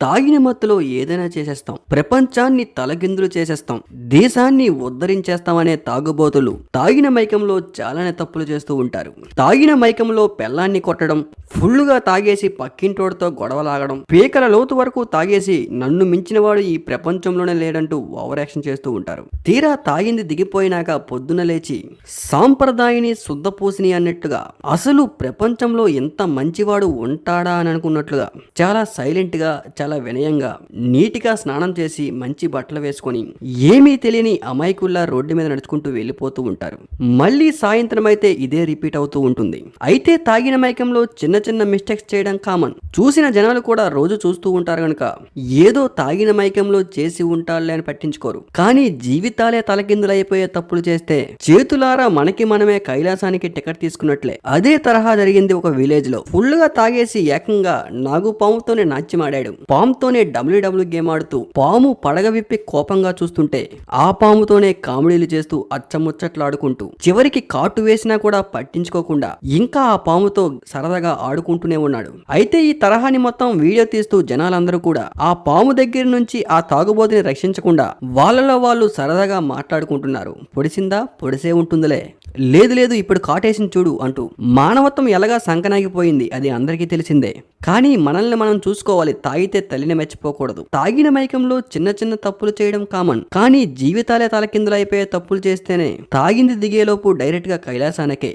తాగిన మత్తులో ఏదైనా చేసేస్తాం. ప్రపంచాన్ని తలగిందులు చేసేస్తాం. దేశాన్ని ఉద్ధరించేస్తామనే తాగుబోతులు తాగిన మైకంలో చాలానే తప్పులు చేస్తూ ఉంటారు. తాగిన మైకంలో పెళ్ళాన్ని కొట్టడం ఫుల్లుగా తాగేసి పక్కింటోడితో గొడవలాగడం పీకల లోతు వరకు తాగేసి నన్ను మించినవాడు ఈ ప్రపంచంలోనే లేడంటూ ఓవర్ యాక్షన్ చేస్తూ ఉంటారు. తీరా తాగింది దిగిపోయినాక పొద్దున లేచి సాంప్రదాయని శుద్ధపూసిని అన్నట్టుగా అసలు ప్రపంచంలో ఎంత మంచివాడు ఉంటాడా అని అనుకున్నట్లుగా చాలా సైలెంట్గా చాలా చాలా వినయంగా నీటిగా స్నానం చేసి మంచి బట్టలు వేసుకొని ఏమీ తెలియని అమాయకుల్లా రోడ్డు మీద నడుచుకుంటూ వెళ్ళిపోతూ ఉంటారు. మళ్ళీ సాయంత్రం అయితే ఇదే రిపీట్ అవుతూ ఉంటుంది. అయితే తాగిన మైకంలో చిన్న చిన్న మిస్టేక్స్ చేయడం కామన్. చూసిన జనాలు కూడా రోజు చూస్తూ ఉంటారు కనుక ఏదో తాగిన మైకంలో చేసి ఉంటాడులే అని పట్టించుకోరు. కానీ జీవితాలే తలకిందులైపోయే తప్పులు చేస్తే చేతులారా మనకి మనమే కైలాసానికి టికెట్ తీసుకున్నట్లే. అదే తరహా జరిగింది ఒక విలేజ్లో ఫుల్గా తాగేసి ఏకంగా నాగు పాముతోనే నాట్యమాడాడు పాముతోనే డబ్ల్యూడబ్ల్యూ గేమ్ ఆడుతూ పాము పడగ విప్పి కోపంగా చూస్తుంటే ఆ పాముతోనే కామెడీలు చేస్తూ అచ్చముచ్చట్లాడుకుంటూ చివరికి కాటు వేసినా కూడా పట్టించుకోకుండా ఇంకా ఆ పాముతో సరదాగా ఆడుకుంటూనే ఉన్నాడు. అయితే ఈ తరహాని మొత్తం వీడియో తీస్తూ జనాలందరూ కూడా ఆ పాము దగ్గర నుంచి ఆ తాగుబోతుని రక్షించకుండా వాళ్ళలో వాళ్ళు సరదాగా మాట్లాడుకుంటున్నారు. పొడిసిందా? పొడిసే ఉంటుందిలే. లేదు లేదు ఇప్పుడు కాటేసిన చూడు అంటూ మానవత్వం ఎలాగా సంకనాగిపోయింది అది అందరికీ తెలిసిందే. కానీ మనల్ని మనం చూసుకోవాలి తాగితే తల్లిని మెచ్చిపోకూడదు తాగిన మైకంలో చిన్న చిన్న తప్పులు చేయడం కామన్ కానీ జీవితాలే తలకిందులైపోయే తప్పులు చేస్తేనే తాగింది దిగేలోపు డైరెక్ట్గా కైలాసానికే.